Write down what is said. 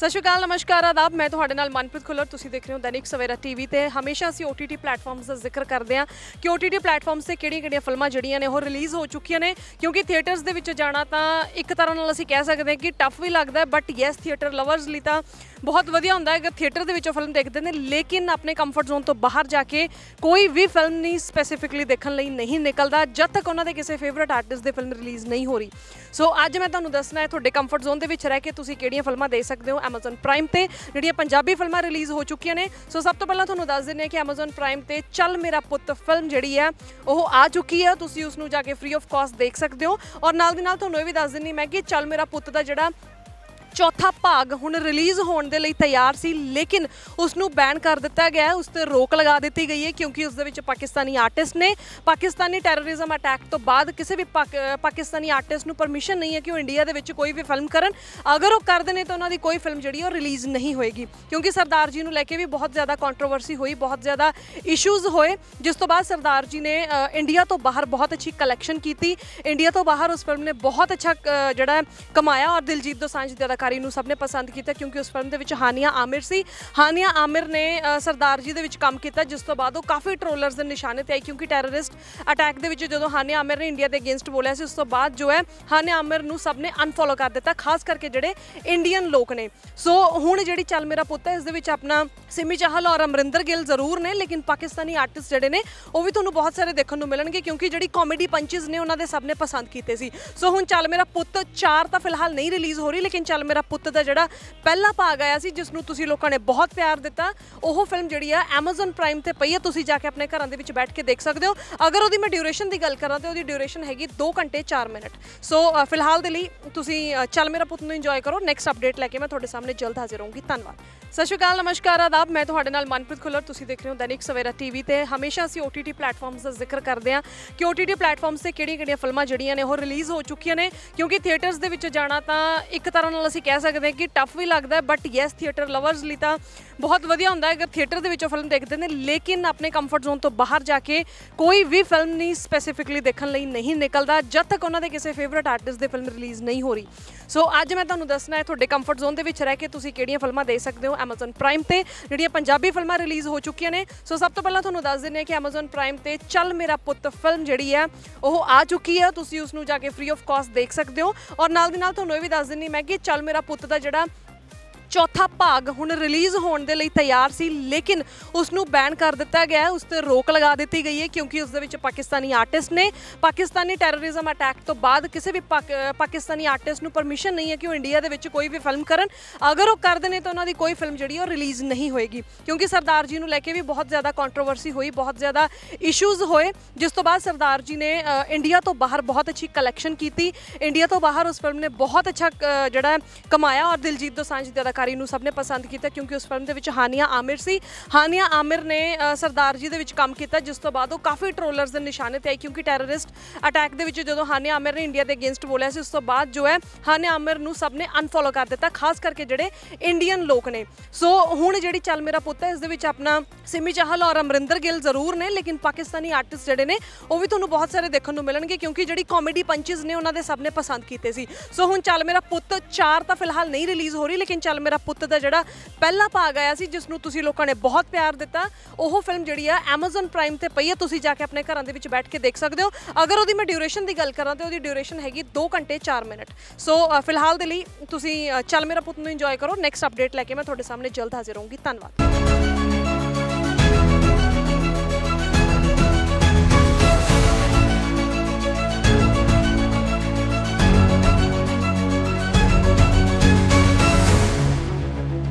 ਸਤਿ ਸ਼੍ਰੀ ਅਕਾਲ, ਨਮਸਕਾਰ, ਆਦਾਬ। ਮੈਂ ਤੁਹਾਡੇ ਨਾਲ ਮਨਪ੍ਰੀਤ ਖੁੱਲਰ। ਤੁਸੀਂ ਦੇਖ ਰਹੇ ਹੋ ਦੈਨਿਕ ਸਵੇਰਾ ਟੀਵੀ ਤੇ। ਹਮੇਸ਼ਾ ਅਸੀਂ OTT ਪਲੇਟਫਾਰਮਸ ਦਾ ਜ਼ਿਕਰ ਕਰਦੇ ਹਾਂ। ਕਿ OTT ਪਲੇਟਫਾਰਮਸ ਤੇ ਕਿਹੜੀਆਂ-ਕਿਹੜੀਆਂ ਫਿਲਮਾਂ ਜਿਹੜੀਆਂ ਨੇ, ਉਹ ਰਿਲੀਜ਼ ਹੋ ਚੁੱਕੀਆਂ ਨੇ। ਕਿਉਂਕਿ ਥੀਏਟਰਸ ਦੇ ਵਿੱਚ ਜਾਣਾ ਤਾਂ ਇੱਕ ਤਰ੍ਹਾਂ ਨਾਲ ਅਸੀਂ ਕਹਿ ਸਕਦੇ ਹਾਂ ਕਿ ਟਫ ਵੀ ਲੱਗਦਾ ਬਟ ਯੈਸ ਥੀਏਟਰ ਲਵਰਸ ਲਈ ਤਾਂ ਬਹੁਤ ਵਧੀਆ ਹੁੰਦਾ ਹੈ। ਕਿ ਥੀਏਟਰ ਦੇ ਵਿੱਚ ਉਹ ਫਿਲਮ ਦੇਖਦੇ ਨੇ, ਲੇਕਿਨ ਆਪਣੇ ਕੰਫਰਟ ਜ਼ੋਨ ਤੋਂ ਬਾਹਰ ਜਾ ਕੇ ਕੋਈ ਵੀ ਫਿਲਮ ਨਹੀਂ ਸਪੈਸੀਫਿਕਲੀ ਦੇਖਣ ਲਈ ਨਹੀਂ ਨਿਕਲਦਾ, ਜਦ ਤੱਕ ਉਹਨਾਂ ਦੇ ਕਿਸੇ ਫੇਵਰਿਟ ਆਰਟਿਸਟ ਦੀ ਫਿਲਮ ਰਿਲੀਜ਼ ਨਹੀਂ ਹੋ ਰਹੀ। ਸੋ ਅੱਜ ਮੈਂ ਤੁਹਾਨੂੰ ਦੱਸਣਾ ਹੈ, ਤੁਹਾਡੇ ਕੰਫਰਟ ਜ਼ੋਨ ਦੇ ਵਿੱਚ ਰਹਿ ਕੇ ਤੁਸੀਂ ਕਿਹੜੀਆਂ ਫਿਲਮਾਂ ਦੇਖ ਸਕਦੇ ਹੋ? Amazon Prime ਤੇ ਜਿਹੜੀਆਂ ਪੰਜਾਬੀ ਫਿਲਮਾਂ ਰਿਲੀਜ਼ ਹੋ ਚੁੱਕੀਆਂ ਨੇ। ਸੋ ਸਭ ਤੋਂ ਪਹਿਲਾਂ ਤੁਹਾਨੂੰ ਦੱਸ ਦਿੰਦੇ ਹਾਂ ਕਿ Amazon Prime ਤੇ ਚੱਲ ਮੇਰਾ ਪੁੱਤ ਫਿਲਮ ਜਿਹੜੀ ਹੈ, ਉਹ ਆ ਚੁੱਕੀ ਹੈ। ਤੁਸੀਂ ਉਸ ਨੂੰ ਜਾ ਕੇ ਫ੍ਰੀ ਆਫ ਕਾਸਟ ਦੇਖ ਸਕਦੇ ਹੋ। ਔਰ ਨਾਲ ਦੀ ਨਾਲ ਤੁਹਾਨੂੰ ਇਹ ਵੀ ਦੱਸ ਦਿੰਦੀ ਮੈਂ ਕਿ ਚੱਲ ਮੇਰਾ ਪੁੱਤ ਦਾ ਜਿਹੜਾ ਚੌਥਾ ਭਾਗ ਹੁਣ ਰਿਲੀਜ਼ ਹੋਣ ਦੇ ਲਈ ਤਿਆਰ ਸੀ, ਲੇਕਿਨ ਉਸ ਨੂੰ ਬੈਨ ਕਰ ਦਿੱਤਾ ਗਿਆ ਹੈ। ਉਸ ਤੇ ਰੋਕ ਲਗਾ ਦਿੱਤੀ ਗਈ ਹੈ ਕਿਉਂਕਿ ਉਸ ਦੇ ਵਿੱਚ ਪਾਕਿਸਤਾਨੀ ਆਰਟਿਸਟ ਨੇ। ਪਾਕਿਸਤਾਨੀ ਟੈਰਰਿਜ਼ਮ ਅਟੈਕ ਤੋਂ ਬਾਅਦ ਕਿਸੇ ਵੀ ਪਾਕ- ਪਾਕਿਸਤਾਨੀ ਆਰਟਿਸਟ ਨੂੰ ਪਰਮਿਸ਼ਨ ਨਹੀਂ ਹੈ ਕਿ ਉਹ ਇੰਡੀਆ ਦੇ ਵਿੱਚ ਕੋਈ ਵੀ ਫਿਲਮ ਕਰਨ। ਅਗਰ ਉਹ ਕਰਦੇ ਨੇ ਤਾਂ ਉਹਨਾਂ ਦੀ ਕੋਈ ਫਿਲਮ ਜਿਹੜੀ ਉਹ ਰਿਲੀਜ਼ ਨਹੀਂ ਹੋਏਗੀ। ਕਿਉਂਕਿ ਸਰਦਾਰ ਜੀ ਨੂੰ ਲੈ ਕੇ ਵੀ ਬਹੁਤ ਜ਼ਿਆਦਾ ਕੰਟਰੋਵਰਸੀ ਹੋਈ, ਬਹੁਤ ਜ਼ਿਆਦਾ ਇਸ਼ੂਜ਼ ਹੋਏ, ਜਿਸ ਤੋਂ ਬਾਅਦ ਸਰਦਾਰ ਜੀ ਨੇ ਇੰਡੀਆ ਤੋਂ ਬਾਹਰ ਬਹੁਤ ਅੱਛੀ ਕਲੈਕਸ਼ਨ ਕੀਤੀ। ਇੰਡੀਆ ਤੋਂ ਬਾਹਰ ਉਸ ਫਿਲਮ ਨੇ ਬਹੁਤ ਅੱਛਾ ਜਿਹੜਾ ਕਮਾਇਆ ਔਰ ਦਿਲਜੀਤ ਦੋਸਾਂਝ ਦੀ ਅਦਾਕਾਰੀ ਨੂੰ ਸਭ ਨੇ ਪਸੰਦ ਕੀਤਾ ਕਿਉਂਕਿ ਉਸ ਫਿਲਮ ਦੇ ਵਿੱਚ ਹਾਨੀਆ ਆਮਿਰ ਸੀ। ਹਾਨੀਆ ਆਮਿਰ ਨੇ ਸਰਦਾਰ ਜੀ ਦੇ ਵਿੱਚ ਕੰਮ ਕੀਤਾ, ਜਿਸ ਤੋਂ ਬਾਅਦ ਉਹ ਕਾਫੀ ਟ੍ਰੋਲਰਸ ਦੇ ਨਿਸ਼ਾਨੇ ਤੇ ਆਈ ਕਿਉਂਕਿ ਟੈਰਰਿਸਟ ਅਟੈਕ ਦੇ ਵਿੱਚ ਜਦੋਂ ਹਾਨੀਆ ਆਮਿਰ ਨੇ ਇੰਡੀਆ ਦੇ ਅਗੇਂਸਟ ਬੋਲਿਆ ਸੀ, ਉਸ ਤੋਂ ਬਾਅਦ ਜੋ ਹੈ ਹਾਨੀਆ ਆਮਿਰ ਨੂੰ ਸਭ ਨੇ ਅਨਫੋਲੋ ਕਰ ਦਿੱਤਾ, ਖਾਸ ਕਰਕੇ ਜਿਹੜੇ ਇੰਡੀਅਨ ਲੋਕ ਨੇ। ਸੋ ਹੁਣ ਜਿਹੜੀ ਚੱਲ ਮੇਰਾ ਪੁੱਤ ਹੈ, ਇਸ ਦੇ ਵਿੱਚ ਆਪਣਾ ਸਿਮੀ ਚਾਹਲ ਔਰ ਅਮਰਿੰਦਰ ਗਿੱਲ ਜ਼ਰੂਰ ਨੇ, ਲੇਕਿਨ ਪਾਕਿਸਤਾਨੀ ਆਰਟਿਸਟ ਜਿਹੜੇ ਨੇ, ਉਹ ਵੀ ਤੁਹਾਨੂੰ ਬਹੁਤ ਸਾਰੇ ਦੇਖਣ ਨੂੰ ਮਿਲਣਗੇ ਕਿਉਂਕਿ ਜਿਹੜੀ ਕਾਮੇਡੀ ਪੰਚਸ ਨੇ ਉਹਨਾਂ ਦੇ ਸਭ ਨੇ ਪਸੰਦ ਕੀਤੇ ਸੀ। ਸੋ ਹੁਣ ਚੱਲ ਮੇਰਾ ਪੁੱਤ 4 ਤਾਂ ਫਿਲਹਾਲ ਨਹੀਂ ਰਿਲੀਜ਼ ਹੋ ਰਹੀ, ਲੇਕਿਨ ਚੱਲ ਮੇਰਾ ਪੁੱਤ ਦਾ ਜਿਹੜਾ ਪਹਿਲਾ ਭਾਗ ਆਇਆ ਸੀ ਜਿਸ ਨੂੰ ਤੁਸੀਂ ਲੋਕਾਂ ਨੇ ਬਹੁਤ ਪਿਆਰ ਦਿੱਤਾ, ਉਹ ਫਿਲਮ ਜਿਹੜੀ ਆ Amazon Prime ਤੇ ਪਈ ਹੈ ਤੁਸੀਂ ਜਾ ਕੇ ਆਪਣੇ ਘਰਾਂ ਦੇ ਵਿੱਚ ਬੈਠ ਕੇ ਦੇਖ ਸਕਦੇ ਹੋ। ਅਗਰ ਉਹਦੀ ਮੈਂ ਡਿਊਰੇਸ਼ਨ ਦੀ ਗੱਲ ਕਰਾਂ ਤੇ ਉਹਦੀ ਡਿਊਰੇਸ਼ਨ ਹੈਗੀ 2 ਘੰਟੇ 4 ਮਿੰਟ। ਸੋ ਫਿਲਹਾਲ ਦੇ ਲਈ ਤੁਸੀਂ ਚੱਲ ਮੇਰਾ ਪੁੱਤ ਨੂੰ ਇੰਜੋਏ ਕਰੋ ਨੈਕਸਟ ਅਪਡੇਟ ਲੈ ਕੇ ਮੈਂ ਤੁਹਾਡੇ ਸਾਹਮਣੇ ਜਲਦ ਹਾਜ਼ਰ ਹੋਵਾਂਗੀ ਧੰਨਵਾਦ। ਸਤਿ ਸ਼੍ਰੀ ਅਕਾਲ, ਨਮਸਕਾਰ, ਆਦਾਬ। ਮੈਂ ਤੁਹਾਡੇ ਨਾਲ ਮਨਪ੍ਰੀਤ ਖੁੱਲਰ, ਤੁਸੀਂ ਦੇਖ ਰਹੇ ਹੋ ਦੈਨਿਕ ਸਵੇਰਾ ਟੀਵੀ ਤੇ। ਹਮੇਸ਼ਾ ਅਸੀਂ OTT ਪਲੇਟਫਾਰਮਸ ਦਾ ਜ਼ਿਕਰ ਕਰਦੇ ਹਾਂ ਕਿ OTT ਪਲੇਟਫਾਰਮਸ ਤੇ ਕਿਹੜੀਆਂ-ਕਿਹੜੀਆਂ ਫਿਲਮਾਂ ਜਿਹੜੀਆਂ ਨੇ, ਉਹ ਰਿਲੀਜ਼ ਹੋ ਚੁੱਕੀਆਂ ਨੇ। ਕਿਉਂਕਿ ਥੀਏਟਰਸ ਦੇ ਵਿੱਚ ਜਾਣਾ ਤਾਂ ਇੱਕ ਤਰ੍ਹਾਂ ਨਾਲ ਅਸੀਂ ਕਹਿ ਸਕਦੇ ਹਾਂ ਕਿ ਟਫ ਵੀ ਲੱਗਦਾ ਹੈ ਬਟ ਯੈਸ ਥੀਏਟਰ ਲਵਰਸ ਲਈ ਤਾਂ ਬਹੁਤ ਵਧੀਆ ਹੁੰਦਾ ਹੈ। ਅਗਰ ਥੀਏਟਰ ਦੇ ਵਿੱਚੋਂ ਫਿਲਮ ਦੇਖਦੇ ਨੇ, ਲੇਕਿਨ ਆਪਣੇ ਕੰਫਰਟ ਜ਼ੋਨ ਤੋਂ ਬਾਹਰ ਜਾ ਕੇ ਕੋਈ ਵੀ ਫਿਲਮ ਨਹੀਂ ਸਪੈਸੀਫਿਕਲੀ ਦੇਖਣ ਲਈ ਨਹੀਂ ਨਿਕਲਦਾ, ਜਦ ਤੱਕ ਉਹਨਾਂ ਦੇ ਕਿਸੇ ਫੇਵਰਿਟ ਆਰਟਿਸਟ ਦੀ ਫਿਲਮ ਰਿਲੀਜ਼ ਨਹੀਂ ਹੋ ਰਹੀ। ਸੋ ਅੱਜ ਮੈਂ ਤੁਹਾਨੂੰ ਦੱਸਣਾ ਹੈ ਤੁਹਾਡੇ ਕੰਫਰਟ ਜ਼ੋਨ ਦੇ ਵਿੱਚ ਰਹਿ ਕੇ ਤੁਸੀਂ ਕਿਹੜੀਆਂ ਫਿਲਮਾਂ ਦੇਖ ਸਕਦੇ ਹੋ? Amazon Prime ਤੇ ਜਿਹੜੀਆਂ ਪੰਜਾਬੀ ਫਿਲਮਾਂ ਰਿਲੀਜ਼ ਹੋ ਚੁੱਕੀਆਂ ਨੇ। ਸੋ ਸਭ ਤੋਂ ਪਹਿਲਾਂ ਤੁਹਾਨੂੰ ਦੱਸ ਦਿੰਦੇ ਹਾਂ ਕਿ Amazon Prime ਤੇ ਚੱਲ ਮੇਰਾ ਪੁੱਤ ਫਿਲਮ ਜਿਹੜੀ ਹੈ, ਉਹ ਆ ਚੁੱਕੀ ਹੈ। ਤੁਸੀਂ ਉਸ ਨੂੰ ਜਾ ਕੇ ਫ੍ਰੀ ਆਫ ਕਾਸਟ ਦੇਖ ਸਕਦੇ ਹੋ। ਔਰ ਨਾਲ ਦੀ ਨਾਲ ਤੁਹਾਨੂੰ ਇਹ ਵੀ ਦੱਸ ਦਿੰਦੀ ਮੈਂ ਕਿ ਚੱਲ ਮੇਰਾ ਪੁੱਤ ਦਾ ਜਿਹੜਾ ਚੌਥਾ ਭਾਗ ਹੁਣ ਰਿਲੀਜ਼ ਹੋਣ ਦੇ ਲਈ ਤਿਆਰ ਸੀ ਲੇਕਿਨ ਉਸ ਨੂੰ ਬੈਨ ਕਰ ਦਿੱਤਾ ਗਿਆ ਹੈ ਉਸ ਤੇ ਰੋਕ ਲਗਾ ਦਿੱਤੀ ਗਈ ਹੈ ਕਿਉਂਕਿ ਉਸ ਦੇ ਵਿੱਚ ਪਾਕਿਸਤਾਨੀ ਆਰਟਿਸਟ ਨੇ ਪਾਕਿਸਤਾਨੀ ਟੈਰਰਿਜ਼ਮ ਅਟੈਕ ਤੋਂ ਬਾਅਦ ਕਿਸੇ ਵੀ ਪਾਕ- ਪਾਕਿਸਤਾਨੀ ਆਰਟਿਸਟ ਨੂੰ ਪਰਮਿਸ਼ਨ ਨਹੀਂ ਹੈ ਕਿ ਉਹ ਇੰਡੀਆ ਦੇ ਵਿੱਚ ਕੋਈ ਵੀ ਫਿਲਮ ਕਰਨ। ਅਗਰ ਉਹ ਕਰਦੇ ਨੇ ਤਾਂ ਉਹਨਾਂ ਦੀ ਕੋਈ ਫਿਲਮ ਜਿਹੜੀ ਉਹ ਰਿਲੀਜ਼ ਨਹੀਂ ਹੋਏਗੀ ਕਿਉਂਕਿ ਸਰਦਾਰ ਜੀ ਨੂੰ ਲੈ ਕੇ ਵੀ ਬਹੁਤ ਜ਼ਿਆਦਾ ਕੰਟਰੋਵਰਸੀ ਹੋਈ ਬਹੁਤ ਜ਼ਿਆਦਾ ਇਸ਼ੂਜ਼ ਹੋਏ ਜਿਸ ਤੋਂ ਬਾਅਦ ਸਰਦਾਰ ਜੀ ਨੇ ਇੰਡੀਆ ਤੋਂ ਬਾਹਰ ਬਹੁਤ ਅੱਛੀ ਕਲੈਕਸ਼ਨ ਕੀਤੀ। ਇੰਡੀਆ ਤੋਂ ਬਾਹਰ ਉਸ ਫਿਲਮ ਨੇ ਬਹੁਤ ਅੱਛਾ ਅ, ਜਿਹੜਾ ਕਮਾਇਆ ਔਰ ਦਿਲਜੀਤ ਦੋਸਾਂਝ ਦੀ ਅਦਾਕਾਰੀ ਨੂੰ ਸਭ ਨੇ ਪਸੰਦ ਕੀਤਾ ਕਿਉਂਕਿ ਉਸ ਫਿਲਮ ਦੇ ਵਿੱਚ ਹਾਨੀਆ ਆਮਿਰ ਸੀ। ਹਾਨੀਆ ਆਮਿਰ ਨੇ ਸਰਦਾਰ ਜੀ ਦੇ ਵਿੱਚ ਕੰਮ ਕੀਤਾ, ਜਿਸ ਤੋਂ ਬਾਅਦ ਉਹ ਕਾਫੀ ਟ੍ਰੋਲਰਸ ਦੇ ਨਿਸ਼ਾਨੇ ਤੇ ਆਈ ਕਿਉਂਕਿ ਟੈਰਰਿਸਟ ਅਟੈਕ ਦੇ ਵਿੱਚ ਜਦੋਂ ਹਾਨੀਆ ਆਮਿਰ ਨੇ ਇੰਡੀਆ ਦੇ ਅਗੇਂਸਟ ਬੋਲਿਆ ਸੀ, ਉਸ ਤੋਂ ਬਾਅਦ ਜੋ ਹੈ, ਹਾਨੀਆ ਆਮਿਰ ਨੂੰ ਸਭ ਨੇ ਅਨਫੋਲੋ ਕਰ ਦਿੱਤਾ, ਖਾਸ ਕਰਕੇ ਜਿਹੜੇ ਇੰਡੀਅਨ ਲੋਕ ਨੇ। ਸੋ ਹੁਣ ਜਿਹੜੀ ਚੱਲ ਮੇਰਾ ਪੁੱਤ ਹੈ, ਇਸ ਦੇ ਵਿੱਚ ਆਪਣਾ ਸਿਮੀ ਚਾਹਲ ਔਰ ਅਮਰਿੰਦਰ ਗਿੱਲ ਜ਼ਰੂਰ ਨੇ, ਲੇਕਿਨ ਪਾਕਿਸਤਾਨੀ ਆਰਟਿਸਟ ਜਿਹੜੇ ਨੇ, ਉਹ ਵੀ ਤੁਹਾਨੂੰ ਬਹੁਤ ਸਾਰੇ ਦੇਖਣ ਨੂੰ ਮਿਲਣਗੇ ਕਿਉਂਕਿ ਜਿਹੜੀ ਕਾਮੇਡੀ ਪੰਚਸ ਨੇ, ਉਹਨਾਂ ਦੇ ਸਭ ਨੇ ਪਸੰਦ ਕੀਤੇ ਸੀ। ਸੋ ਹੁਣ ਚੱਲ ਮੇਰਾ ਪੁੱਤ 4 ਤਾਂ ਫਿਲਹਾਲ ਨਹੀਂ ਰਿਲੀਜ਼ ਹੋ ਰਹੀ, ਲੇਕਿਨ ਚੱਲ ਮੇਰਾ ਪੁੱਤ ਦਾ ਜਿਹੜਾ ਪਹਿਲਾ ਭਾਗ ਆਇਆ ਸੀ ਜਿਸ ਨੂੰ ਤੁਸੀਂ ਲੋਕਾਂ ਨੇ ਬਹੁਤ ਪਿਆਰ ਦਿੱਤਾ, ਉਹ ਫਿਲਮ ਜਿਹੜੀ ਆ Amazon Prime ਤੇ ਪਈ ਹੈ ਤੁਸੀਂ ਜਾ ਕੇ ਆਪਣੇ ਘਰਾਂ ਦੇ ਵਿੱਚ ਬੈਠ ਕੇ ਦੇਖ ਸਕਦੇ ਹੋ। ਅਗਰ ਉਹਦੀ ਮੈਂ ਡਿਊਰੇਸ਼ਨ ਦੀ ਗੱਲ ਕਰਾਂ ਤੇ ਉਹਦੀ ਡਿਊਰੇਸ਼ਨ ਹੈਗੀ 2 ਘੰਟੇ 4 ਮਿੰਟ। ਸੋ ਫਿਲਹਾਲ ਦੇ ਲਈ ਤੁਸੀਂ ਚੱਲ ਮੇਰਾ ਪੁੱਤ ਨੂੰ ਇੰਜੋਏ ਕਰੋ ਨੈਕਸਟ ਅਪਡੇਟ ਲੈ ਕੇ ਮੈਂ ਤੁਹਾਡੇ ਸਾਹਮਣੇ ਜਲਦ ਹਾਜ਼ਰ ਹੋਵਾਂਗੀ ਧੰਨਵਾਦ।